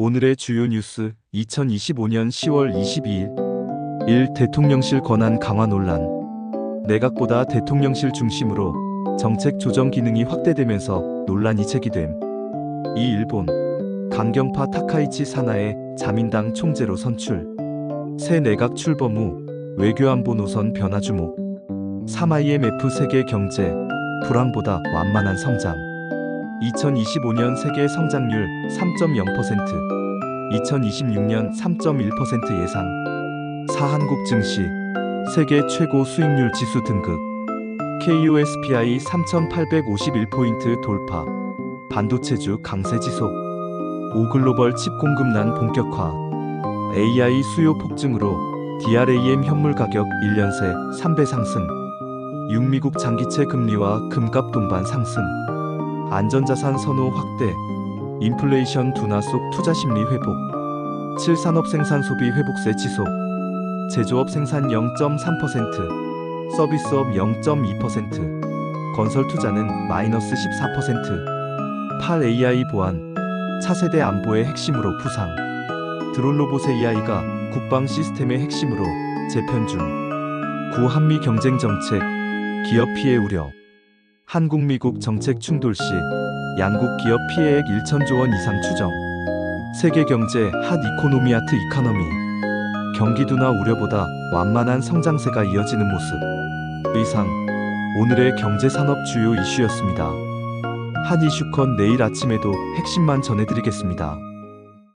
오늘의 주요 뉴스 2025년 10월 22일 1. 대통령실 권한 강화 논란 내각보다 대통령실 중심으로 정책 조정 기능이 확대되면서 논란이 제기됨 2. 일본 강경파 타카이치 사나의 자민당 총재로 선출 새 내각 출범 후 외교안보 노선 변화 주목 3. IMF 세계 경제 불황보다 완만한 성장 2025년 세계 성장률 3.0%, 2026년 3.1% 예상. 4. 한국 증시 세계 최고 수익률 지수 등급. KUSPI 3,851포인트 돌파. 반도체주 강세 지속. 5. 글로벌 칩 공급난 본격화. AI 수요 폭증으로 DRAM 현물 가격 1년 새 3배 상승. 6. 미국 장기채 금리와 금값 동반 상승. 안전자산 선호 확대, 인플레이션 둔화 속 투자 심리 회복, 7. 산업 생산 소비 회복세 지속, 제조업 생산 0.3%, 서비스업 0.2%, 건설 투자는 마이너스 14%, 8. AI 보안, 차세대 안보의 핵심으로 부상, 드론 로봇의 AI가 국방 시스템의 핵심으로 재편 중, 9. 한미 경쟁 정책, 기업 피해 우려, 한국 미국 정책 충돌 시 양국 기업 피해액 1천조 원 이상 추정. 세계 경제 핫 이코노미 아트 이카노미. 경기 둔화 우려보다 완만한 성장세가 이어지는 모습. 이상 오늘의 경제 산업 주요 이슈였습니다. 한 이슈컨 내일 아침에도 핵심만 전해드리겠습니다.